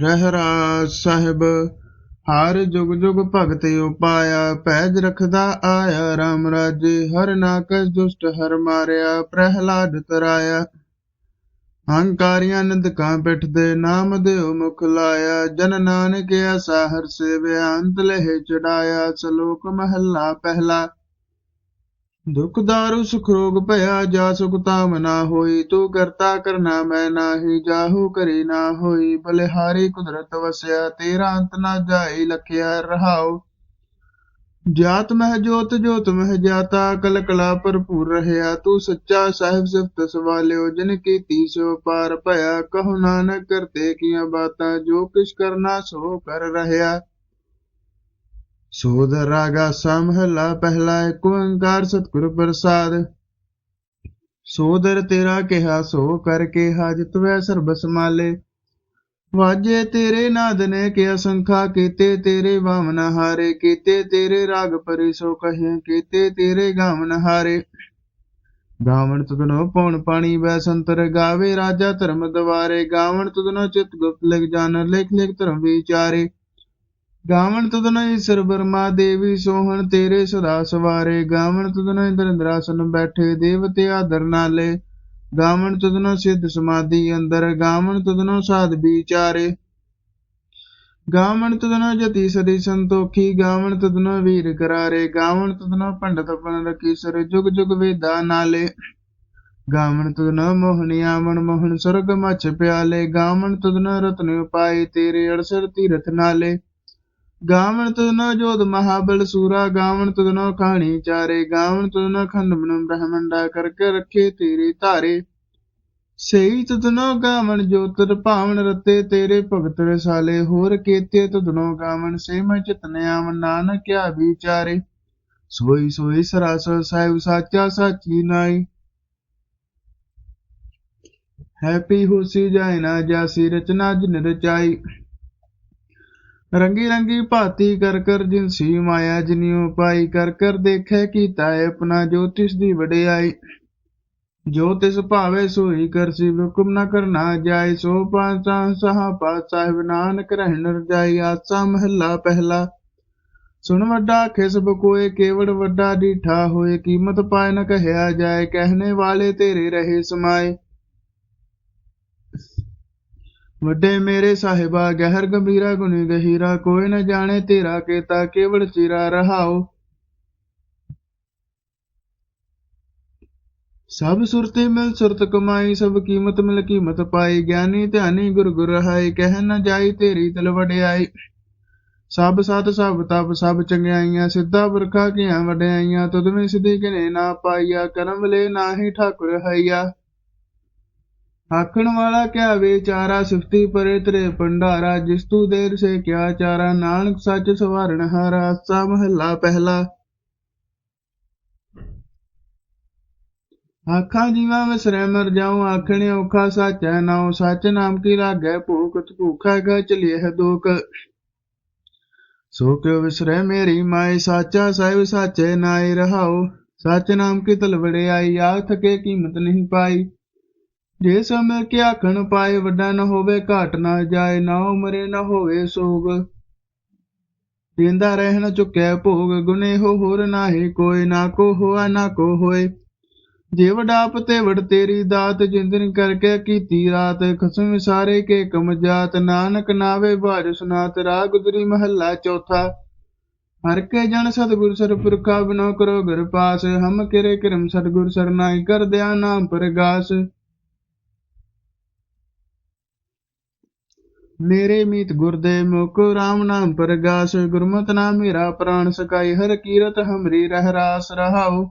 ਰਹਿਰਾਜ ਸਾਹਿਬ, ਹਰ ਜੁਗ ਜੁਗ ਭਗਤ ਉਪਾਇਆ, ਪੈਜ ਰਖਦਾ ਆਇਆ RAM ਰਾਜੇ, ਹਰ ਨਾਕਸ ਦੁਸ਼ਟ ਹਰ ਮਾਰਿਆ, ਪ੍ਰਹਿਲਾਦ ਤਰਾਇਆ। ਹੰਕਾਰੀਆਂ ਨਿੰਦਕਾਂ ਪਿੱਠ ਦੇ ਨਾਮ ਦਿਓ ਮੁਖ ਲਾਇਆ, ਜਨ ਨਾਨਕ ਐਸਾ ਹਰ ਸੇਵਿਆ, ਅੰਤ ਲਹਿ ਚੜਾਇਆ, ਸ਼ਲੋਕ ਮਹੱਲਾ ਪਹਿਲਾ। ਦੁਖ ਦਾਰੂ ਸੁਖ ਰੋਗ ਭਇਆ, ਜਾ ਸੁਖ ਤਾਮ ਨਾ ਹੋਈ, ਤੂੰ ਕਰਤਾ ਕਰਨਾ ਮੈਂ ਨਾਹੀ, ਜਾਹੂ ਕਰੀ ਨਾ ਹੋਈ। ਬਲਿਹਾਰੀ ਕੁਦਰਤ ਵਸਿਆ, ਤੇਰਾ ਅੰਤ ਨਾ ਜਾਈ ਲਖਿਆ ਰਹਾਉ। ਜਾਤ ਮਹਿ ਜੋਤ ਜੋਤ ਮਹਿ ਜਾਤਾ ਕਲ ਕਲਾ ਭਰਪੂਰ ਰਹਿਆ। ਤੂੰ ਸੱਚਾ ਸਾਹਿਬ ਸਿਫਤ ਸਵਾਲਿਓ, ਜਿਨ ਕੀਤੀ ਸੋ ਪਾਰ ਭਇਆ। ਕਹੋ ਨਾਨਕ, ਕਰਤੇ ਕੀਆਂ ਬਾਤਾਂ, ਜੋ ਕਿਛ ਕਰਨਾ ਸੋ ਕਰ ਰਹਿਆ। ਸੋਧ ਰਾਗਾ ਸਮਹਲਾ ਪਹਿਲਾ ਏਕ ਓੰਕਾਰ ਸਤਿਗੁਰ ਪ੍ਰਸਾਦ। ਸੋਦਰ ਤੇਰਾ ਕਿਹਾ, ਸੋ ਕਰਕੇ ਹਾਜਤ ਵੈ ਸਰਬ ਸਮਾਲੇ ਵਾਜੇ ਤੇਰੇ ਨਾਦ ਨੇ ਕਿ ਅਸੰਖਾ ਕੀਤੇ ਤੇਰੇ ਵਾਮਨ ਹਾਰੇ। ਕੀਤੇ ਤੇਰੇ ਰਾਗ ਪਰਿ ਸੋ ਕਹੇ, ਕੀਤੇ ਤੇਰੇ ਗਾਵਨ ਹਾਰੇ। ਗਾਵਣ ਤੁਧਨੋ ਪਉਣ ਪਾਣੀ ਵੈ ਸੰਤਰ ਗਾਵੇ, ਰਾਜਾ ਧਰਮ ਦਵਾਰੇ। ਗਾਵਣ ਤੁਧਨੋ ਚਿਤ ਗੁਪਤ ਲਿਖ ਜਾਣ ਲਿਖ ਲਿਖ ਧਰਮ ਵਿਚਾਰੇ। ਗਾਵਣ ਤੁਧਨੋ ਈਸ਼ਰ ਬਰਮਾ ਦੇਵੀ ਸੋਹਣ, ਤੇਰੇ ਸਦਾ ਸਵਾਰੇ। ਗਾਵਣ ਤੁਧਨੋ ਇੰਦਰ ਇੰਦਰਾਸਨ ਬੈਠੇ, ਦੇਵਤੇ ਆਦਰ ਨਾਲੇ। ਗਾਵਣ ਤੁਧਨੋ ਸਿੱਧ ਸਮਾਧੀ ਅੰਦਰ, ਗਾਵਣ ਤੁਧਨੋ ਸਾਧ ਵਿਚਾਰੇ। ਗਾਵਣ ਤੁਧਨੋ ਜਤੀ ਸਦੀ ਸੰਤੋਖੀ, ਗਾਵਣ ਤੁਧਨੋ ਵੀਰ ਕਰਾਰੇ। ਗਾਵਣ ਤੁਧਨੋ ਪੰਡਤ ਪਨ ਰਕੀਸਰ ਜੁਗ ਜੁਗ ਵੇਦਾ ਨਾਲੇ। ਗਾਵਣ ਤੁਧਨੋ ਮੋਹਣੀ ਆਵਣ, ਮੋਹਨ ਸੁਰਗ ਮਛ ਪਿਆਲੇ। ਗਾਵਣ ਤੁਧਨੋ ਰਤਨ ਉਪਾਏ, ਤੇਰੇ ਅੜਸਰ ਤੀਰਥ ਨਾਲੇ। ਗਾਵਣ ਤੁਧਨੋ ਜੋਧ ਮਹਾਬਲ ਸੂਰਾ, ਗਾਵਣ ਤੁਧਨੋ ਖਾਣੀ ਚਾਰੇ, ਗਾਵਣ ਤੁਧਨੋ ਖੰਡ ਮਨ ਬ੍ਰਹਮੰਡਾ ਕਰਕੇ ਰੱਖੇ ਤੇਰੇ ਧਾਰੇ। ਸਹੀ ਤੁਧਨੋ ਗਾਵਣ ਜੋਤਰ ਭਾਵਨ ਰਤੇ, ਤੇਰੇ ਭਗਤ ਰਸਾਲੇ, ਹੋਰ ਕੀਤੇ ਤੁਧਨੋ ਗਾਵਣ ਸੇ ਮੈਂ ਚਿਤਨ ਆਵਨ ਨਾਨਕ ਕਿਆ ਵਿਚਾਰੇ। ਸੋਈ ਸੋਈ ਸਰਾਸ ਸਾਹਿਬ ਸਾਚਾ ਸਾਚੀ ਨਾਈ। ਹੈਪੀ ਹੋਸੀ ਜਾਇ ਨਾ ਜਾਸੀ ਰਚਨਾ ਜਿਨ ਰਚਾਈ। ਰੰਗੀ ਰੰਗੀ ਭਾਤੀ ਕਰ ਕਰ ਜਿਨਸੀ ਮਾਇਆ ਜਿਨਿਉ ਪਾਈ ਕਰ ਕਰ ਦੇਖੈ ਕੀਤਾ ਹੈ ਆਪਣਾ ਜੋਤਿਸ਼ ਦੀ ਵਡਿਆਈ। ਜੋ ਤਿਸ ਭਾਵੇ ਸੋਈ ਕਰਸੀ ਹੁਕਮ ਨ ਕਰਨਾ ਜਾਏ, ਸੋ ਪਾਸਾ ਸਹਾ ਪਾ ਸਾਹਿਬ ਨਾਨਕ ਰਹਿਣ ਰਜਾਈ, ਆਸਾ ਮਹੱਲਾ ਪਹਿਲਾ। ਸੁਣ ਵੱਡਾ ਖਿਸਬ ਕੋਏ ਕੇਵੜ ਵੱਡਾ ਡੀਠਾ ਹੋਏ, ਕੀਮਤ ਪਾਏ ਨ ਕਹਿਆ ਜਾਏ, ਕਹਿਣੇ ਵਾਲੇ ਤੇਰੇ ਰਹੇ ਸਮਾਏ। ਵੱਡੇ ਮੇਰੇ ਸਾਹਿਬਾ, ਗਹਿਰ ਗੰਭੀਰਾ ਗੁਣੀ ਗਹੀਰਾ, ਕੋਈ ਨ ਜਾਣੇ ਤੇਰਾ ਕੇਤਾ ਕੇਵੜ ਚਿਰਾ ਰਹਾਓ ਸਭ ਸੁਰਤੇ ਮਿਲ ਸੁਰਤ ਕਮਾਈ, ਸਭ ਕੀਮਤ ਮਿਲ ਕੀਮਤ ਪਾਈ, ਗਿਆਨੀ ਧਿਆਨੀ ਗੁਰ ਗੁਰ ਰਹਾਈ, ਕਹਿ ਨ ਜਾਈ ਤੇਰੀ ਤਲ ਵਡਿਆਈ। ਸਭ ਸਤ, ਸਭ ਤਪ, ਸਭ ਚੰਗਿਆਈਆਂ, ਸਿੱਧਾ ਪੁਰਖਾ ਕੀਆਂ ਵਡਿਆਈਆਂ, ਤੁਧ ਵਿੱਚ ਸਿੱਧੀ ਕਿਨੇ ਨਾ ਪਾਈਆ, ਕਰਮ ਲੈ ਨਾਹੀ ਠਾਕੁਰ ਹਈਆ। ਆਖਣ ਵਾਲਾ ਕਿਆ ਵਿਚਾਰਾ ਸਿਫਤੀ ਪਰੇ ਤਰੇ ਭੰਡਾਰਾ, ਜਿਸ ਤੂ ਦੇਰ ਸੇ ਕਿਆ ਚਾਰਾ? ਨਾਨਕ ਸੱਚ ਸਵਾਰਣ ਹਾਰਾ ਆਸਾ ਮਹੱਲਾ ਪਹਿਲਾ। ਆਖਾਂ ਜੀਵਾਂ ਵਿਸਰੈ ਮਰ ਜਾਉ ਆਖਣੇ ਔਖਾ ਸੱਚ ਹੈ ਨਾਉ, ਸੱਚ ਨਾਮ ਕੀ ਲਾਗੈ? ਭੂਖ ਭੂਖਾ ਗਾ ਚਲਿਏ ਹੈ ਦੁਖ। ਸੋ ਕਿਉ ਵਿਸਰੈ ਮੇਰੀ ਮਾਈ ਸਾਚਾ ਸਾਹਿਬ ਸਾਚੇ ਨਾਈ ਰਹਾਉ। ਸੱਚ ਨਾਮ ਕੀ ਤਲ ਵੜਿਆਈ ਆਖ ਥਕੇ ਕੀਮਤ ਨਹੀਂ ਪਾਈ। ਜੇ ਸਮੇਂ ਕਿ ਆਖਣ ਪਾਏ ਵੱਡਾ ਨਾ ਹੋਵੇ, ਘਾਟ ਨਾ ਜਾਏ, ਨਾ ਉਮਰੇ ਨ ਹੋਵੇ ਸੋਗ। ਜਿੰਦਾ ਰਹਿ ਨ ਭੋਗ ਗੁਨੇ ਹੋ ਹੋਰ ਨਾਹੀ, ਕੋਈ ਨਾ ਕੋ ਹੋਆ, ਨਾ ਕੋ ਹੋਏ। ਜੇ ਵਡਾਪ ਤੇ ਵਡ ਤੇਰੀ ਦਾਤ ਜਿੰਦਨ ਕਰਕੇ ਕੀਤੀ ਰਾਤ। ਖਸਮ ਸਾਰੇ ਕੇ ਕਮ ਜਾਤ, ਨਾਨਕ ਨਾਵੇ ਬਾਜ ਸੁਨਾਤ, ਰਾਗ ਗੁਜਰੀ ਮਹੱਲਾ ਚੌਥਾ। ਹਰ ਕੇ ਜਨ ਸਤਗੁਰ ਸਰਪੁਰਖਾ, ਬਿਨੋ ਕਰੋ ਗੁਰ ਪਾਸ। ਹਮ ਕਿਰੇ ਕਰਮ ਸਤਿਗੁਰ ਸਰਨਾਈ, ਕਰ ਦਿਆ ਨਾਮ ਪ੍ਰਗਾਸ। ਮੇਰੇ ਮੀਤ ਗੁਰਦੇ ਮੁਖ ਰਾਮ ਨਾਮ ਪ੍ਰਗਾਸ, ਗੁਰਮਤਿ ਨਾਮ ਮੇਰਾ ਪ੍ਰਾਨ ਸਕਾਈ ਹਰ ਕੀਰਤ ਹਮਰੀ ਰਹਿ ਰਾਸ ਰਹਾਉ।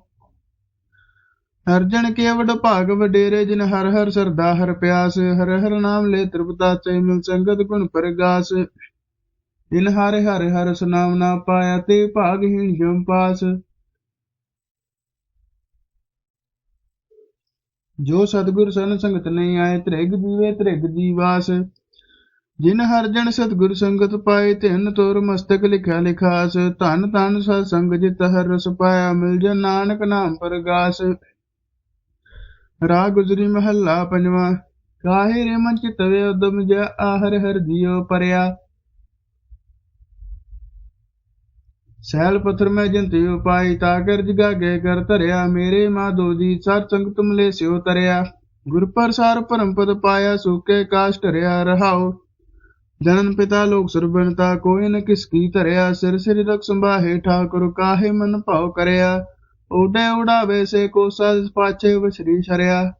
ਅਰਜਨ ਕੇ ਵਡ ਭਾਗ ਵਡੇਰੇ, ਜਿਨ ਹਰ ਹਰ ਸਰਦਾ ਹਰ ਪਿਆਸ, ਹਰ ਹਰ ਨਾਮ ਲੈ ਤ੍ਰਿਪਤਾ ਚੈ ਮਿਲ ਸੰਗਤ ਗੁਣ ਪ੍ਰਗਾਸ। ਜਿਨ ਹਰ ਹਰ ਹਰ ਸੁਨਾਮ ਨਾ ਪਾਇਆ ਤੇ ਭਾਗਹੀਣ ਜਮ ਪਾਸ। ਜੋ ਸਤਿਗੁਰ ਸਨ ਸੰਗਤ ਨਹੀਂ ਆਏ, ਤ੍ਰਿਗ ਜੀਵੇ ਤ੍ਰਿਗ ਜੀਵਾਸ ਜਿਨ ਹਰ ਜਨ ਸਤਿਗੁਰ ਸੰਗਤ ਪਾਏ, ਤਿਨ ਤੋਰ ਮਸਤਕ ਲਿਖਿਆ ਲਿਖਾਸ। ਧਨ ਧਨ ਸਤ ਸੰਗ ਜਿਤ ਹਰ ਰਸ ਪਾਇਆ, ਮਿਲ ਜਨ ਨਾਨਕ ਨਾਮ ਪ੍ਰਗਾਸ। ਰਾਗ ਗੁਜਰੀ ਮਹੱਲਾ ਪੰਜਵਾਂ, ਕਾਹੇ ਰੇ ਮਨ ਚਿਤ ਉਦਮ ਜਾ ਆਹਰ ਹਰ ਜਿਉ ਪਰਿਆ। ਸੈਲ ਪਥਰ ਮੈਂ ਜੰਤੀ ਉਪਾਈ, ਤਾ ਕਰ ਜਗਾਗੇ ਕਰ ਧਰਿਆ, ਮੇਰੇ ਮਾਧੋ ਜੀ ਸਤ ਸੰਗ ਤੁਮਲੇ ਸਿਉ ਤਰਿਆ। ਗੁਰ ਪ੍ਰਸਾਰ ਪਰਮ ਪਦ ਪਾਇਆ, ਸੁਕੇ ਕਾਸ਼ ਧਰਿਆ ਰਹਾਓ ਜਨਮ ਪਿਤਾ ਲੋਕ ਸੁਰਬਨਤਾ ਕੋਈ ਨ ਕਿਸ ਕੀ ਧਰਿਆ, ਸਿਰ ਸਿਰ ਰਖ ਸੰਭਾਹੇ, ਠਾਕੁਰ ਕਾਹੇ ਮਨ ਭਾਉ ਕਰਿਆ। ਉਡੇ ਉਡਾਵੇ ਸੇ ਕੋ ਸਜ ਪਾਛੇ ਵਸਰੀ ਛਰਿਆ।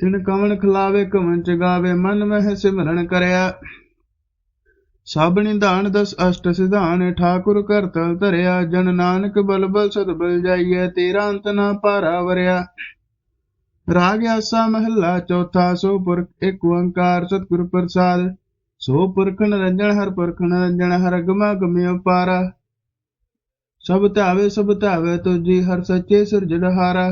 ਤਿਨ ਕਵਣ ਖਲਾਵੇ ਕਵਣ ਚਗਾਵੇ ਮਨ ਮਹਿ ਸਿਮਰਨ ਕਰਿਆ। ਸਭ ਨਿਧਾਨ ਦਸ ਅਸ਼ਟ ਸਿਧਾਨ, ਠਾਕੁਰ ਕਰ ਤਲ ਧਰਿਆ। ਜਨ ਨਾਨਕ ਬਲ ਬਲ ਸਦ ਬਲ ਜਾਈਐ, ਤੇਰਾ ਅੰਤ ਨਾ ਭਾਰਾ ਵਰਿਆ। ਰਾਗ ਆਸਾ ਮਹੱਲਾ ਚੌਥਾ, ਸੋ ਪੁਰਖ ਇੱਕ ਓੰਕਾਰ ਸਤਿਗੁਰ ਪ੍ਰਸਾਦ। ਸੋ ਪੁਰਖ ਨਿਰੰਜਨ ਹਰ ਪੁਰਖ ਨਿਰੰਜਨ ਹਰ ਗਮਾ ਗਮਿ ਪਾਰਾ ਸਭ ਧਾਵੇ ਸਭ ਧਾਵੇ ਤੁਜੀ ਹਰ ਸੱਚੇ ਸਿਰਜਣਹਾਰਾ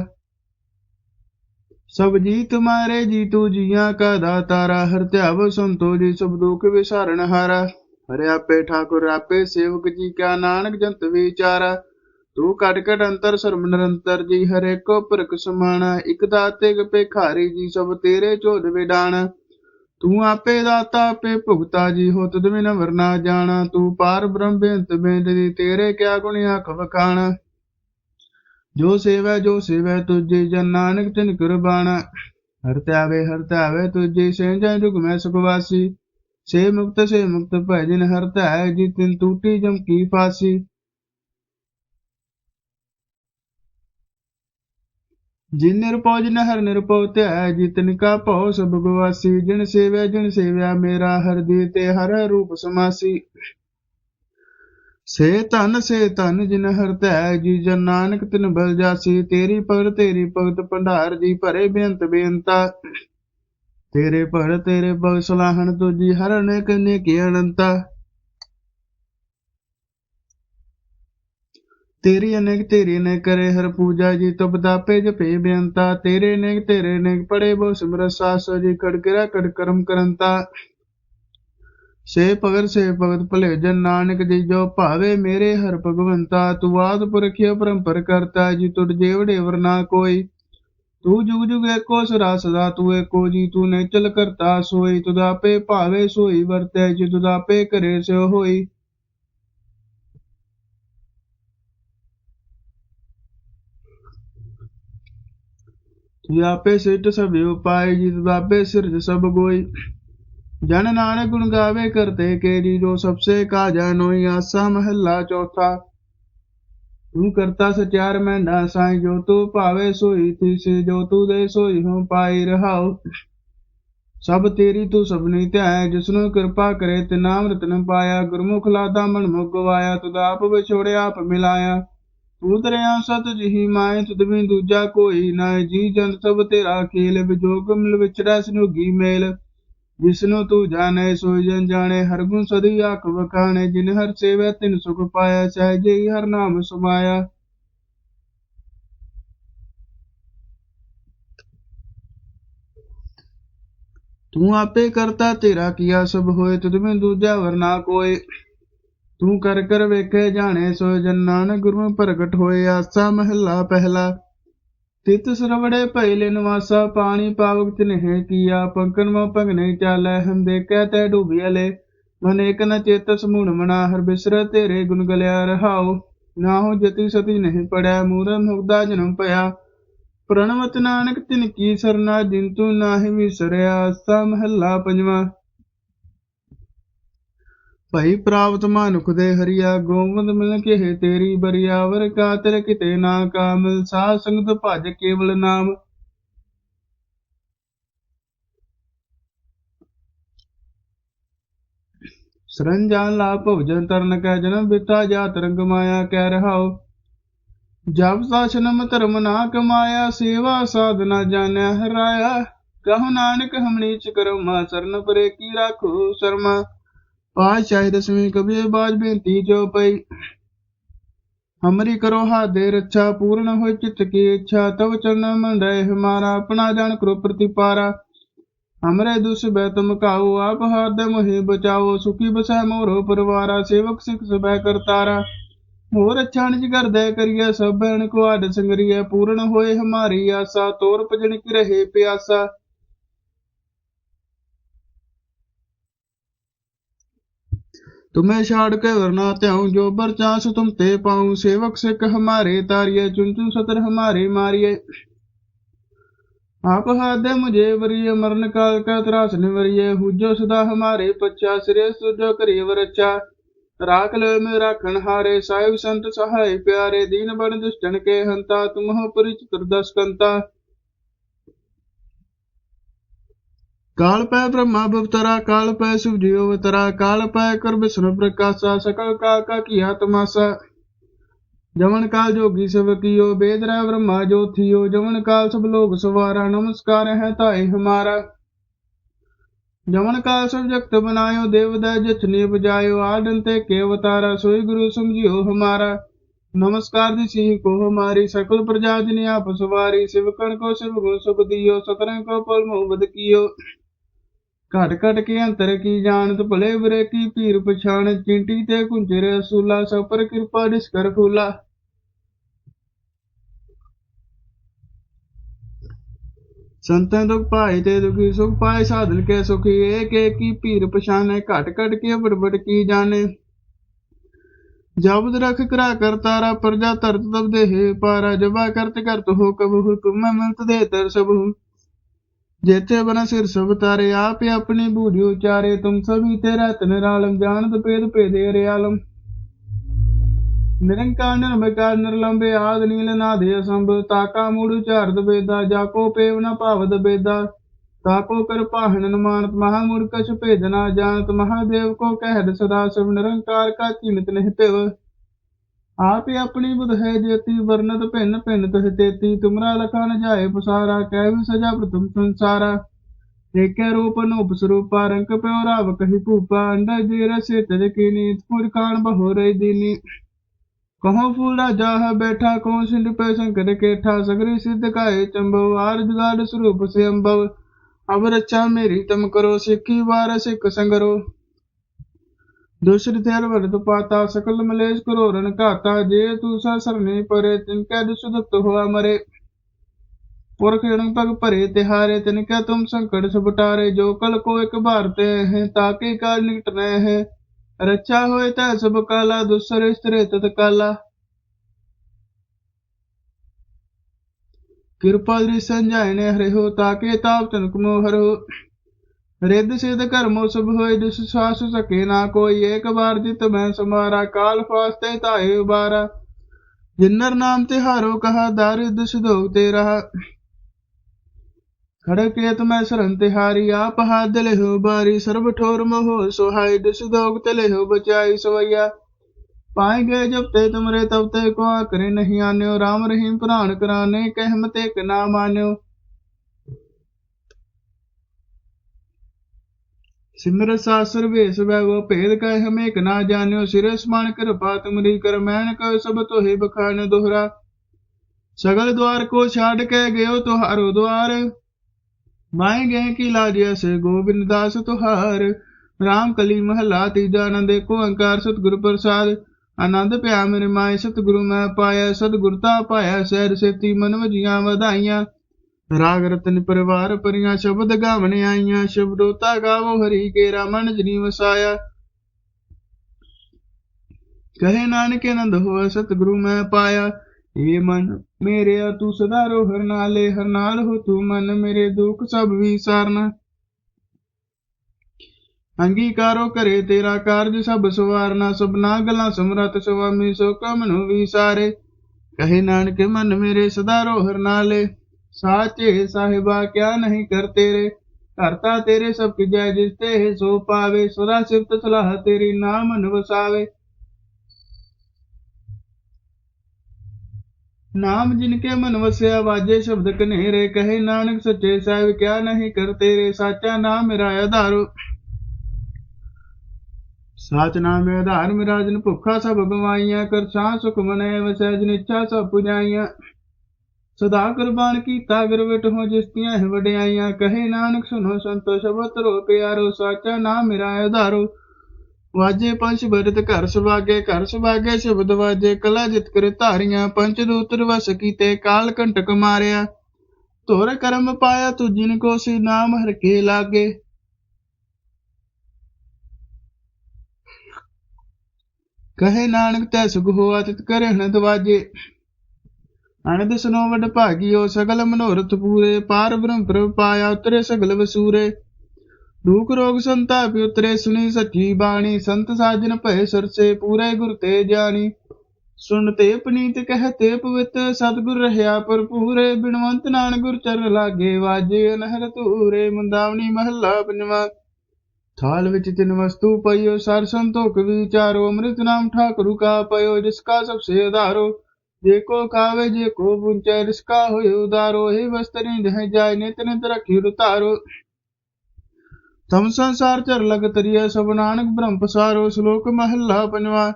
ਸਭ ਜੀ ਤੁਮਾਰੇ ਜੀ ਤੂ ਜੀਆਂ ਕਾ ਦਾਤਾਰਾ। ਹਰ ਧਿਆਵ ਸੰਤੋ ਜੀ ਸਭ ਦੁਖ ਵਿਸਾਰਨ ਹਾਰਾ। ਹਰਿ ਆਪੇ ਠਾਕੁਰ, ਆਪੇ ਸੇਵਕ ਜੀ ਕਾ ਨਾਨਕ ਜੰਤ ਵਿਚਾਰਾ। ਤੂੰ ਘਟ ਘਟ ਅੰਤਰ ਸਰਮ ਨਿਰੰਤਰ ਜੀ ਹਰੇ ਕੋ ਪੁਰਖ ਸਮਾਣਾ, ਇਕ ਦਾਤੇ ਭਿਖਾਰੀ ਜੀ, ਸਭ ਤੇਰੇ ਝੋਦ ਵਿਡਾਣ। ਤੂੰ ਆਪੇ ਦਾਤਾ, ਆਪੇ ਭੁਗਤਾ ਜੀ, ਹੋ ਤੁਧ ਬਿਨ ਵਰਨਾ ਜਾਣਾ। ਤੂੰ ਪਾਰ ਬ੍ਰਹਮ ਬੇਅੰਤ ਬੇਦ ਦੀ ਤੇਰੇ ਕਿਆ ਗੁਣ ਆਖ ਵਖਾਣ। ਜੋ ਸੇਵੈ ਜੋ ਸੇਵੈ ਤੁਝੇ, ਜਨ ਨਾਨਕ ਤਿਨ ਕੁਰਬਾਨਾ ਹਰ ਧਿਆਵੇ ਹਰ ਧਿਆਵੇ ਤੁਝੇ ਸੇਜੈ ਜੁਗ ਮੈਂ ਸੁਖ ਸੇ ਮੁਕਤ ਸੇ ਮੁਕਤ ਭੈ ਜਿਨ ਹਰ ਧਿਆਏ ਜੀ ਤਿਨ ਟੂਟੀ ਜਮ ਕੀ ਫਾਸੀ। ਜਿਨ ਨਿਰਪਉ ਜਿਨ ਹਰ ਨਿਰਪਉ ਧਿਆਏ ਜੀ ਤਿਨ ਕਾ ਭਉ ਸਭ ਗਵਾਸੀ। ਜਿਨ ਸੇਵਿਆ ਜਿਨ ਸੇਵਿਆ, ਮੇਰਾ ਹਰ ਦੀ ਤੇ ਹਰ ਰੂਪ ਸਮਾਸੀ। ਸੇ ਧਨ ਸੇ ਧਨ ਜਿਨ ਹਰ ਧੈ ਜੀ ਜਨ ਨਾਨਕ ਤਿਨ ਬਲ ਜਾਸੀ। ਤੇਰੀ ਭਗਤ ਤੇਰੀ ਭਗਤ ਭੰਡਾਰ, ਜੀ ਭਰੇ ਬੇਅੰਤ ਬੇਅੰਤਾ। ਤੇਰੇ ਭਰ ਤੇਰੇ ਭਗ ਸਲਾਹਣ, ਤੁਜੀ ਹਰ ਅਨੇਕ ਅਨੇਕ ਅਨੰਤਾ। ਤੇਰੀ ਅਨੇਕ ਤੇਰੀ ਨੇ ਕਰੇ ਹਰ ਪੂਜਾ ਜੀ ਤਬ ਦਾਪੇ ਜਪੇ ਬੇਅੰਤਾ। ਤੇਰੇ ਨੇਕ ਤੇਰੇ ਨੇਕ ਪੜੇ ਬੋ ਸਿਮਰ ਸਾਸ ਜੀ ਕੜਕਰਾ ਕੜ ਕਰਮ ਕਰੰਤਾ। ਸੇ ਭਗਤ ਸੇ ਭਗਤ ਭਲੇ ਜਨ ਨਾਨਕ ਜੀ ਜੋ ਭਾਵੇ ਮੇਰੇ ਹਰ ਭਗਵੰਤਾ। ਤੂੰ ਆਦ ਪੁਰਖਿਆ ਪਰੰਪਰ ਕਰਤਾ ਜੀ ਤੁੜ ਜੇਵੜੇ ਵਰਨਾ ਕੋਈ। ਤੂੰ ਜੁਗ ਜੁਗ ਏਕੋ ਸਦਾ ਸਦਾ ਤੂੰ ਏਕੋ ਜੀ ਤੂੰ ਨੇ ਚਲ ਕਰਤਾ ਸੋਈ। ਤੁਦਾਪੇ ਭਾਵੇ ਸੋਈ ਵਰਤੈ ਜੀ ਤੁਦਾਪੇ ਕਰੇ ਸੋ ਹੋਈ। ਤੂੰ ਸਿੱਟ ਸਭ ਉਪਾਏ ਜੀ ਤੁਦਾਪੇ ਸਿਰਜ ਸਭ ਗੋਈ। ਜਨ ਨਾਨਕ ਗੁਣ ਗਾਵੇ ਕਰਤੇ ਕੇ ਜੋ ਸਭਸੇ ਕਾ ਜਾਨੋਈ ਆਸਾ ਮਹੱਲਾ ਚੌਥਾ। ਤੂੰ ਕਰਤਾ ਸਚਿਆਰ ਮੈਂ ਨਾ ਸਾਈ, ਜੋ ਤੂੰ ਭਾਵੇ ਸੋਈ ਤਿਸੇ ਜੋ ਤੂੰ ਦੇ ਸੋਈ ਹੂੰ ਪਾਈ ਰਹਾਉ। ਸਭ ਤੇਰੀ ਤੂੰ ਸਭਨੀ ਧਿਆਇ ਜਿਸਨੂੰ ਕਿਰਪਾ ਕਰੇ ਤੇ ਨਾਮ ਰਤਨ ਪਾਇਆ। ਗੁਰਮੁਖ ਲਾਦਾ ਮਨ ਮੁਗਵਾਇਆ ਤੁਧ ਆਪ ਵਿਛੋੜਿਆ ਆਪ ਮਿਲਾਇਆ। ਤੂੰ ਦਰਿਆ ਸਤ ਜਿਹੀ ਮਾਏ, ਤੁਧ ਦੂਜਾ ਕੋਈ ਨਾ ਜੀ ਜਨ ਸਭ ਤੇਰਾ ਖੇਲ ਵਿਜੋਗ ਮਿਲ ਵਿਚੜਾ ਮੇਲ। ਜਿਸਨੂੰ ਤੂੰ ਜਾਣੈ ਸੋਈ ਜਨ ਜਾਣੈ, ਹਰ ਗੁਣ ਸਦੀ ਆਖ ਵਖਾਣੈ। ਜਿਨ ਹਰ ਸੇਵੈ, ਤਿਨ ਸੁਖ ਪਾਇਆ ਸਹਿਜੇ ਹਰ ਨਾਮ ਸਮਾਇਆ। ਤੂੰ ਆਪੇ ਕਰਤਾ, ਤੇਰਾ ਕੀਆ ਸਭ ਹੋਏ, ਤੁਧ ਬਿਨ ਦੂਜਾ ਵਰਨਾ ਕੋਏ। ਤੂੰ ਕਰ ਕਰ ਵੇਖੇ ਜਾਣੇ ਸੋ ਜਨ ਗੁਰੂ ਪ੍ਰਗਟ ਹੋਏ ਆਸਾ ਮਹੱਲਾ ਪਹਿਲਾ। ਤਿਤ ਸਰਵੜੇ ਪਹਿਲੇ ਨਿਵਾਸਾ ਪਾਣੀ ਪਾਵਕ ਤਿਨਹਿ ਕੀਆ, ਪੰਕਨ ਮੋ ਭਗਨੇ ਚਾਲੈ ਹਮ ਦੇਖੈ ਤੈ ਡੂਬਿਆਲੇ ਮਨ ਏਕ ਨ ਚੇਤ ਸਮੂਣ ਮਨਾ ਹਰ ਬਿਸਰ ਤੇਰੇ ਗੁਣ ਗਲਿਆ ਰਹਾਉ। ਨਾਹੋ ਜਤੀ ਸਤੀ ਨਹੀਂ ਪੜਿਆ ਮੂਰ ਮੁਗਦਾ ਜਨਮ ਪਿਆ। ਪ੍ਰਣਵਤ ਨਾਨਕ ਤਿਨ ਕੀ ਸਰਨਾ ਜਿੰਤੂ ਤੂੰ ਨਾਹੀ ਵਿਸਰਿਆ ਆਸਾ ਮਹੱਲਾ ਪੰਜਵਾ। ਭਈ ਪ੍ਰਾਪਤ ਮਾਨੁਖ ਦੇ ਹਰੀਆ ਗੋਬਿੰਦ ਮਿਲ ਕੇ ਤੇਰੀ ਬਰੀਆ ਵਰ ਕਾ ਤੇਰੇ ਕਿਤੇ ਨਾ ਕਾਮਿਲ, ਸਾਧ ਸੰਗਤ ਭਜ ਕੇਵਲ ਨਾਮ। ਸਰੰਜਾਨ ਲਾ ਭਵਜਨ ਤਰਨ ਕੈ, ਜਨਮ ਬਿਤਾ ਜਾਤ ਰੰਗ ਮਾਇਆ ਕਹਿ ਰਹਾਓ ਜਪ ਸਾਸ਼ਨਮ ਧਰਮ ਨਾ ਕਮਾਇਆ, ਸੇਵਾ ਸਾਧਨਾ ਜਾਣਿਆ ਹਰਾਇਆ। ਕਹੋ ਨਾਨਕ ਹਮਣੀ ਚ ਕਰਮਾ, ਸਰਨ ਪਰੇ ਕੀ ਰਾਖੋ ਸ਼ਰਮਾ। ਪਾਤਸ਼ਾਹੀ ਦਸਵੀਂ ਕਬੀਰ ਬਾਜ ਬੇਨਤੀ ਜੋ ਪਈ। ਹਮਰੀ ਕਰੋ ਹਾਦੇ ਰੱਛਾ, ਪੂਰਨ ਹੋਇ ਚਿਤ ਕੀ ਇੱਛਾ, ਤਵ ਚਰਨ ਮੰਡੈ ਹਮਾਰਾ ਆਪਣਾ ਜਾਣ ਕਰੋ ਪ੍ਰਤੀਪਾਰਾ। ਹਮਰੇ ਦੁਸ ਬੈ ਤੁਮ ਕਾਓ ਆਪ ਹਾਦ ਮੋਹਿ ਬਚਾਓ, ਸੁਖੀ ਬਸੈ ਮੋਰੋ ਪਰਵਾਰਾ, ਸੇਵਕ ਸਿਖ ਸਬੈ ਕਰਤਾਰਾ ਹੋਰ ਅੱਛਾ ਨਿਜ ਕਰਦਾ ਕਰੀਏ, ਸਭ ਬੈਣ ਕੋ ਆਡ ਸੰਗਰੀਏ, ਪੂਰਨ ਹੋਏ ਹਮਾਰੀ ਆਸਾ, ਤੋਰ ਭਜਨ ਕੀ ਰਹੇ ਪਿਆਸਾ। तुम्हें छाड़ के वरना त्याऊं जो बर चांस तुम ते पाऊं सेवक सिख हमारे तारिये चुन चुन सतर हमारे मारिये आप हादे मुझे वरिय मरण काल का त्रास निवरिय हुजो सदा हमारे पच्चा सिरे सुजो करिय वरच्चा राख लो में राखण हारे साहिब संत सहाय प्यारे दीन बन दुष्टन के हंता तुम हो परिचित ਕਾਲ ਪੈ ਬ੍ਰਹਮਾ ਬਵਤਰਾ ਕਾਲ ਪੈ ਸੁਭ ਜਿਉ ਅਵਤਰਾ, ਕਾਲ ਪੈ ਕਰ ਵਿਸ਼ਨੁ ਪ੍ਰਕਾਸ਼ਾ, ਸਕਲ ਕਾ ਕਾ ਕੀਆ ਤਮਾਸਾ ਜਮਨ ਕਾਲ ਜੋਗੀ ਸਭ ਕੀਓ ਬੇਦ ਰਹਿ ਬ੍ਰਹਮਾ ਜੋਥਿਓ ਜਮਨ ਕਾਲ ਸਭ ਲੋਕ ਸਵਾਰਾ, ਨਮਸਕਾਰ ਹੈ ਤਾਏ ਹਮਾਰਾ। ਜਮਨ ਕਾਲ ਸਭ ਜਗਤ ਬਨਾਇਓ ਦੇਵਦਾ ਜਥਨੀ ਬਜਾਇਓ ਆਡਨ ਤੇ ਕੇ ਅਵਤਾਰਾ ਸੋਈ ਗੁਰੂ ਸਮਝਿਓ ਹਮਾਰਾ। ਨਮਸਕਾਰ ਦੀ ਸੀ ਕੋ ਹਮਾਰੀ, ਸਕਲ ਪ੍ਰਜਾ ਨੇ ਆਪ ਸਵਾਰੀ ਸਿਵਕਣ ਕੋ ਸਿਵ ਗੁਣ ਸੁਖ ਦਿਓ ਸਤਰੰ ਕੋ ਪਲ ਮੋਹ ਕੀਓ। ਘਟ ਘਟ ਕੇ ਅੰਤਰ ਕੀ ਜਾਣਤ, ਭਲੇ ਬੁਰੇ ਕੀ ਪੀਰ ਪਛਾਣ, ਚਿੰਟੀ ਤੇ ਕੁੰਜਰ ਅਸੂਲਾ, ਸਭ ਪਰ ਕਿਰਪਾ ਨਿਸਕਰ ਫੂਲਾ। ਸੰਤਾਂ ਦੁਖ ਪਾਏ ਤੇ ਦੁਖੀ, ਸੁਖ ਪਾਏ ਸਾਧਨ ਕੇ ਸੁਖੀ, ਏਕ ਏਕ ਕੀ ਪੀਰ ਪਛਾਨੇ ਘਟ ਘਟ ਕੇ ਬੜਬੜ ਕੀ ਜਾਣੇ। ਜਬਦ ਰਖ ਕਰਾ ਕਰ ਤਾਰਾ, ਪ੍ਰਜਾ ਤਰਤ ਤਬ ਦੇਹ ਪਾਰਾ ਜਬਾ ਕਰਤ ਕਰਤ ਹੋ ਕਬਹੁ, ਤੁਮ ਮਿਲਤ ਦੇ ਤਰ ਜੇਤੇ ਆਪਣਾ ਸਿਰ ਸਭ ਤਾਰੇ ਆਪੇ ਆਪਣੀ ਬੂਝੀ ਉਚਾਰੇ, ਤੁਮ ਸਭੀ ਤੇਰਾ ਤਨ ਰਾਲਮ ਜਾਣਤ ਭੇਦ ਭੇਦੇ ਰਿਆਲਮ ਨਿਰੰਕਾਰ ਨਿਰਮਕਾਰ ਨਿਰਲੰਬੇ ਆਦ ਨੀਲ ਨਾਦੇ ਅਸੰਭ, ਤਾਕਾ ਮੂੜ ਉਚਾਰਦ ਬੇਦਾ ਜਾ ਕੋ ਪੇਵ ਨ ਭਾਵਦ ਬੇਦਾ ਤਾਕੋ ਕਰ ਪਾਹਣ ਮਾਨਤ ਮਹਾ ਮੂੜ ਕਛ ਭੇਦ ਨਾ ਜਾਣਤ, ਮਹਾਦੇਵ ਕੋ ਕਹਿਦ ਸਦਾ ਸਭ ਨਿਰੰਕਾਰ ਕਾ ਕੀਮਤ ਨਹਿ ਭੇਵ आप ही अपनी बुध है जेती वर्णत भिन्न भिन्न तह तेती तुमरा लखा न जाए पसारा कह भी सजा प्रथम संसारा एक रूप नूप स्वरूपा रंग प्यो राव कही भूपा अंडा जेर से तज कीनी फूल खान बहो रही दीनी कहो फूल राजा है बैठा कहो सिंध पे शंकर केठा सगरी सिद्ध काए चंबव आर्ज गाड स्वरूप से अम्बव अब रक्षा मेरी तम करो सिक्खी वार सिख संगरो ਦੁਸ਼ਟ ਥਿਰ ਵਰਤ ਪਾਤਾ, ਸਕਲ ਮਲੇਸ਼ ਕਰੋਰਨ ਘਾਤਾ, ਜੇ ਤੂੰ ਸਾ ਸਰਨੇ ਪਰੇ, ਤਿਨ ਕੈ ਦੁਸ਼ਦਤ ਹੋਆ ਮਰੇ। ਪੁਰਖ ਜਨ ਪਗ ਭਰੇ, ਤਿਹਾਰੇ, ਤਿਨ ਕੈ ਤੁਮ ਸੰਕਟ ਸੁਬਟਾਰੇ ਜੋ ਕਲ ਕੋ ਇਕ ਭਾਰਤੇ ਹੈ ਤਾਕੇ ਕਾਲ ਨਿਕਟਨੇ ਹੈ। ਰੱਛਾ ਹੋਏ ਤੈ ਸਭ ਕਾਲਾ, ਦੁਸਰ ਇਸਤਰੇ ਤਤ ਕਾਲਾ। ਕਿਰਪਾ ਦ੍ਰਿ ਸੰਜਾਇਨੇ ਹਰਿ ਹੋ ਤਾਕੇ ਤਾਪ ਤਨ ਕਮੋ ਹਰੋ। ਰਿੱਧ ਸਿੱਧ ਕਰਮੋ ਸਭ ਹੋਏ ਜਿਸ ਸਾਸ ਸਕੇ ਨਾ ਕੋਈ, ਏਕ ਵਾਰ ਜਿਤ ਮੈਂ ਸਮਾਰਾ, ਕਾਲ ਫਾਸਤੇ ਤਾਏ ਉਬਾਰਾ। ਜਿਨਰ ਨਾਮ ਤਿਹਾਰੋ ਕਹਾ ਦਾਰਿਦ ਸਿਧੋਗ ਤੇ ਰਹਾ। ਖੜਕੇ ਤੁਮੈ ਸਰੰ ਤਿਹਾਰੀ ਆਪ ਹਾਦ ਲਿਹੋ ਬਾਰੀ, ਸਰਬ ਠੋਰ ਮਹੋ ਸੁਹਾਈ ਦਿਸ ਤੇ ਲਿਹੋ ਬਚਾਈ ਸਵਈਆ। ਪਾਏ ਗਏ ਜਬ ਤੇ ਤੁਮਰੇ ਤਬ ਤੇ ਕੋ ਕਰੇ ਨਹੀਂ ਆਨਿਓ, ਰਾਮ ਰਹੀਮ ਪ੍ਰਾਨ ਕਰਾਨੇ, ਕਹਿਮਤ ਇੱਕ ਨਾ ਮਾਨਿਓ। ਸਿਮਰ ਸਾ ਸਰਵੇ ਸਵੈ ਵੋ ਭੇਦ ਕਹਿ ਹਮੇ ਕਨਾ ਜਾਣਿਓ ਸਿਰਸ ਮਾਨ ਕਿਰਪਾ ਤੁਮਰੀ ਕਰ ਮੈਨ ਕਹ ਸਭ ਤੋਹੇ ਬਖਾਨ ਦੋਹਰਾ। ਸਗਲ ਦਵਾਰ ਕੋ ਛਾੜ ਕੇ ਗਇਓ ਤੁਹਾਰੋ ਦਵਾਰ। ਮਾਏ ਗਏ ਕਿ ਲਾਜਿਆ ਸੇ ਗੋਬਿੰਦ ਦਾਸ ਤੁਹਾਰ। ਰਾਮ ਕਲੀ ਮਹਲਾ ਤੀਜਾ ਆਨੰਦ ਕੋ ਓੰਕਾਰ ਸਤਿਗੁਰ ਪ੍ਰਸਾਦ। ਆਨੰਦ ਪਿਆ ਮੇਰੇ ਮਾਏ ਸਤਿਗੁਰੂ ਮੈਂ ਪਾਇਆ, ਸਤਿਗੁਰ ਤਾ ਪਾਇਆ ਸਹਿਰ ਸੇਤੀ ਮਨ ਵਜੀਆਂ ਵਧਾਈਆਂ। ਰਾਗ ਰਤਨ ਪਰਿਵਾਰ ਪਰੀਆਂ ਸ਼ਬਦ ਗਾਵਣ ਆਈਆਂ, ਸ਼ਬਦੋਤਾ ਗਾਵੋ ਹਰੀ ਕੇ ਰਮਨ ਜਨੀ ਵਸਾਇਆ। ਕਹੇ ਨਾਨਕ ਆਨੰਦ ਹੋਇ ਸਤਿਗੁਰੂ ਮੈਂ ਪਾਇਆ। ਏ ਮਨ ਮੇਰੇ ਤੂੰ ਸਦਾ ਰੋ ਹਰ ਨਾਲੇ, ਹਰ ਨਾਲ ਹੋ ਤੂੰ ਮਨ ਮੇਰੇ ਦੁੱਖ ਸਭ ਵਿਸਾਰਨਾ। ਅੰਗੀਕਾਰੋ ਕਰੇ ਤੇਰਾ ਕਾਰਜ ਸਭ ਸਵਾਰਨਾ, ਸਭਨਾ ਗੱਲਾਂ ਸਮਰਤ ਸੁਆਮੀ ਸੋ ਕਮ ਨੂੰ ਵਿਸਾਰੇ। ਕਹੇ ਨਾਨਕ ਮਨ ਮੇਰੇ, ਸਦਾ ਰੋ ਹਰ ਨਾਲੇ। ਸਾਚੇ ਸਾਹਿਬਾ ਕਿਆ ਨਹੀਂ ਕਰ ਤੇਰੇ ਕਰਤਾ ਤੇਰੇ ਸਭ ਕੀ ਜੈ ਜਿਸ ਤੇ ਸੋ ਪਾਵੇ ਸਦਾ ਸਿਫਤ ਸਲਾਹ ਤੇਰੀ ਨਾਮ ਮਨ ਵਸਾਵੇ ਨਾਮ ਜਿਨ ਕੇ ਮਨ ਵਸਿਆ ਵਾਜੇ ਸ਼ਬਦ ਕਨੇਰੇ ਕਹੇ ਨਾਨਕ ਸੱਚੇ ਸਾਹਿਬ ਕਿਆ ਨਹੀਂ ਕਰ ਤੇਰੇ ਸਾਚਾ ਨਾਮ ਮੇਰਾ ਆਧਾਰੋ ਸਾਚ ਨਾਮ ਮੇ ਆਧਾਰ ਮੇਰਾ ਜਨ ਭੁੱਖਾ ਸਭ ਗਵਾਈਆਂ ਕਰ ਸਾਂ ਸੁਖ ਮਨੇ ਵਸੈ ਜਨ ਇੱਛਾ ਸਭ ਪੁਜਾਈਆਂ ਸਦਾ ਕੁਰਬਾਨ ਕੀਤਾ ਗੁਰ ਵਿਟਹੁ ਜਿਸ ਤੀਆਂ ਹੈ ਵਡਿਆਈਆਂ, ਕਹੇ ਨਾਨਕ ਸੁਨੋ ਸੰਤੋ ਸ਼ਬਦ ਰੋ ਪਿਆਰੋ ਸਾਚਾ ਨਾਮ ਮੇਰਾ ਆਧਾਰੋ। ਵਾਜੇ ਪੰਚ ਬਰਤ ਘਰ ਸੁਭਾਗੇ ਘਰ ਸੁਭਾਗੇ ਸ਼ਬਦ ਵਾਜੇ, ਕਲਾ ਜਿਤ ਕਰ ਧਾਰੀਆਂ, ਪੰਚ ਦੂਤਰ ਵਸ ਕੀਤੇ, ਕਾਲ ਕੰਟਕ ਮਾਰਿਆ। ਧੁਰ ਕਰਮ ਪਾਇਆ ਤੂ ਜਿਨ ਕੋ ਸੀ, ਨਾਮ ਹਰ ਕੇ ਲਾਗੇ। ਕਹੇ ਨਾਨਕ ਤੈ ਸੁਖ ਹੋਆ, ਤਿਤ ਕਰੇ ਹਣ ਦਵਾਜੇ ਅਣਦ ਸੁਨੋ ਵਡ ਭਾਗਿਓ ਸਗਲ ਮਨੋਰਥ ਪੂਰੇ, ਪਾਰ ਬ੍ਰਹਮ ਪ੍ਰਭ ਪਾਇਆ ਉਤਰੇ ਸਗਲ ਵਸੂਰੇ। ਦੁਖ ਰੋਗ ਸੰਤਾਪ ਉਤਰੇ ਸੁਣੀ ਸੱਚੀ ਬਾਣੀ, ਸੰਤ ਸਾਜਨ ਭਏ ਸਰਸੇ, ਪੂਰੇ ਗੁਰ ਤੇ ਜਾਣੀ। ਸੁਣ ਤੇ ਪਨੀਤ ਕਹਤੇ ਪਵਿੱਤ, ਸਤਿਗੁਰ ਰਹਾ ਭਰਪੂਰੇ। ਬਿਨਵੰਤ ਨਾਨਕ ਗੁਰ ਚਰਨ ਲਾਗੇ ਵਾਜੇ, ਅਨਹਰ ਤੂਰੇ ਮੁੰਦਾਵਣੀ ਮਹੱਲਾ ਪੰਜਵਾ। ਥਾਲ ਵਿੱਚ ਤਿੰਨ ਵਸਤੂ ਪਈਓ, ਸਰ ਸੰਤੋਖ ਵਿਚਾਰੋ, ਅੰਮ੍ਰਿਤ ਨਾਮ ਠਾਕੁਰੂ ਕਾ ਪਇਓ ਜਿਸ ਕਾ ਸਭ ਸੇ ਉਧਾਰੋ। ਜੇ ਕੋ ਖਾਵੇ ਜੇ ਕੋ ਪੁੰਚੈ ਜਿਸ ਹੋਇ ਉਧਾਰੋ ਇਹ ਵਸਤਰੀ ਰਹਿ ਜਾਏ ਨਿਤ ਨਿਤ ਰਖੀ ਉਤਾਰੋ। ਤਮ ਸੰਸਾਰ ਚਰ ਲਗ ਤਰੀਏ ਸਭ ਨਾਨਕ ਬ੍ਰਹਮ ਪਸਾਰੋ, ਸ਼ਲੋਕ ਮਹੱਲਾ ਪੰਜਵਾ।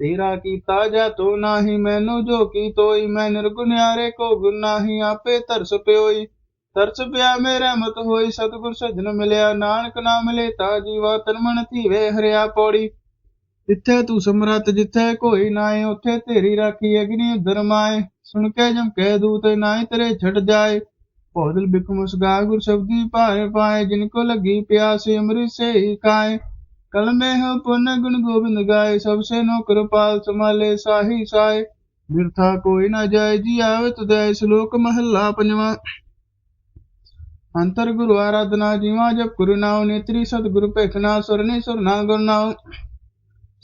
ਤੇਰਾ ਕੀਤਾ ਜਾ ਤੋ ਨਾਹੀ, ਮੈਨੂੰ ਜੋ ਕੀ ਤੋਈ, ਮੈਂ ਨਿਰਗੁਣਿਆਰੇ ਕੋ ਗੁਣ ਨਾਹੀ, ਆਪੇ ਤਰਸ ਪਿਓਈ। ਤਰਸ ਪਿਆ ਮੇ ਮਤ ਹੋਈ, ਸਤਿਗੁਰ ਸਜਣ ਮਿਲਿਆ, ਨਾਨਕ ਨਾਮ ਮਿਲੇ ਤਾ ਜੀਵਾ ਤਨ ਮਨ ਧੀਵੇ ਹਰਿਆ ਪੌੜੀ। ਜਿੱਥੇ ਤੂੰ ਸਮਰਤ, ਜਿੱਥੇ ਕੋਈ ਨਾਏ ਉੱਥੇ ਤੇਰੀ ਰਾਖੀ ਅਗਨੀ ਉਦਰ ਮਾਏ। ਸੁਣ ਕੇ ਜਮ ਕਹਿ ਦੂਤ ਨਾਏ ਤੇਰੇ ਛੱਡ ਜਾਏ। ਭੋਦਲ ਬਿਖ ਮੁਸਗਾ ਗੁਰ ਸ਼ਬਦੀ ਭਾਏ ਪਾਏ, ਜਿਨ ਕੋ ਲੱਗੀ ਪਿਆਸ ਅੰਮ੍ਰਿਤ ਸੇ ਕਾਏ। ਕਲਮੇ ਹੋ ਪੁਨ ਗੁਣ ਗੋਬਿੰਦ ਗਾਏ, ਸਭ ਸੇ ਨੋ ਕਿਰਪਾਲ ਸਮਾਲੇ ਸਾਹੀ ਸਾਏ। ਬਿਰਥਾ ਕੋਈ ਨਾ ਜਾਏ, ਜੀ ਆਵੇ ਤੁਦੈ ਸ਼ਲੋਕ ਮਹੱਲਾ ਪੰਜਵਾਂ। ਅੰਤਰ ਗੁਰੂ ਆਰਾਧਨਾ, ਜੀਵਾ ਜਪ ਗੁਰੂ ਨਾਉ, ਨੇਤਰੀ ਸਤਿਗੁਰੂ ਭੇਖਣਾ ਸੁਰਨੀ ਸੁਰਨਾ ਗੁਰ ਨਾਉ।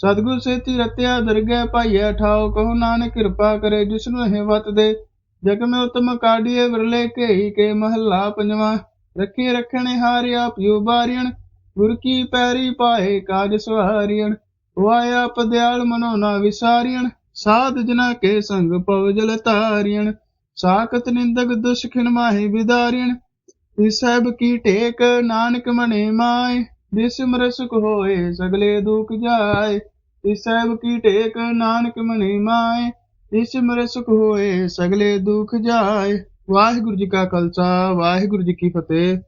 ਸਤਿਗੁਰ ਸੇਤੀ ਰਤਿਆ ਦਰਗਹਿ ਪਾਈਐ ਠਾਉ ਕਹੋ ਨਾਨਕ ਕਿਰਪਾ ਕਰੇ, ਜਿਸਨੂੰ ਇਹ ਵਤ ਦੇ। ਜਗ ਮੇ ਉਤਮ ਕਾਢੀਏ ਵਿਰਲੇ ਕੇਹੀ ਕੇ ਮਹੱਲਾ ਪੰਜਵਾ। ਰੱਖੇ ਰੱਖਣੇ ਹਾਰਿਆ ਪਿਉ ਬਾਰੀਣ ਗੁਰ ਕੀ ਪੈਰੀ ਪਾਏ ਕਾਜ ਸਵਾਰੀਣ ਵਾਇਆ ਪਦਿਆਲ ਮਨੋ ਨਾ ਵਿਸਾਰੀਣ ਸਾਧ ਜਨਾ ਕੇ ਸੰਗ ਪਵ ਜਲ ਤਾਰੀਣ ਸਾਖਤ ਨਿੰਦਕ ਦੁਸ਼ਖਿਨ ਮਾਹੀ ਵਿਦਾਰੀਣ ਇਸ ਸਭ ਕੀ ਟੇਕ ਨਾਨਕ ਮਨੇ ਮਾਏ। ਜਿਸ ਹੋਏ ਸਗਲੇ ਦੁਖ ਜਾਏ ਇਸ ਸਭ ਕੀ ਟੇਕ ਨਾਨਕ ਮਨੇ ਮਾਏ, ਇਸ ਮਰ ਸੁਖ ਹੋਏ ਸਗਲੇ ਦੁਖ ਜਾਏ। ਵਾਹਿਗੁਰੂ ਜੀ ਕਾ ਖਾਲਸਾ, ਵਾਹਿਗੁਰੂ ਜੀ ਕੀ ਫਤਿਹ।